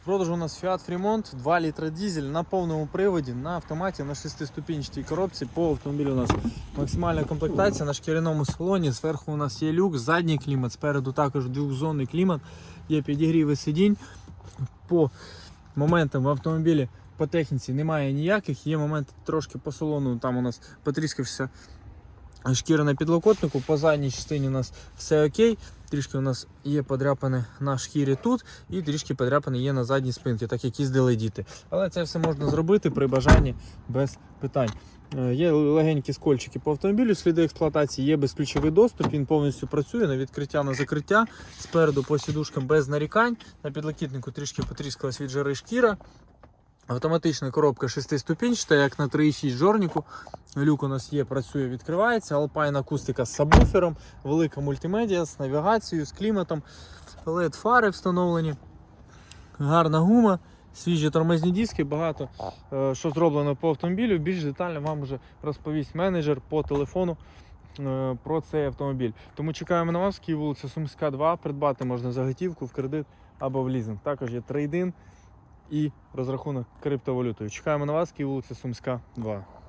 В продажу у нас Fiat Fremont, 2 літра дизель на повному приводі, на автоматі, на 6-ступінчатій коробці. По автомобілю у нас максимальна комплектація на шкіряному салоні. Зверху у нас є люк, задній клімат, спереду також двохзонний клімат, є підігріви сидінь. По моментам в автомобілі по техніці немає ніяких. Є моменти трошки по салону, там у нас потріскався шкіра на підлокотнику. По задній частині у нас все окей. Трішки у нас є подряпини на шкірі тут, і трішки подряпини є на задній спинці, так як їздили діти. Але це все можна зробити при бажанні без питань. Е, Є легенькі скольчики по автомобілю, сліди експлуатації, є безключовий доступ, він повністю працює на відкриття, на закриття. Спереду по сідушкам без нарікань. На підлокітнику трішки потріскалась від жари шкіра. Автоматична коробка 6-ступінчата, як на 3,6 жорніку. Люк у нас є, працює, відкривається. Alpine акустика з сабвуфером, велика мультимедіа з навігацією, з кліматом, LED фари встановлені, гарна гума, свіжі тормозні диски, багато е, що зроблено по автомобілю. Більш детально вам вже розповість менеджер по телефону е, про цей автомобіль. Тому чекаємо на вас, Київ вулиця Сумська 2. Придбати можна за готівку в кредит або в лізинг. Також є трейдин і розрахунок криптовалютою. Чекаємо на вас, Київ вулиця Сумська 2.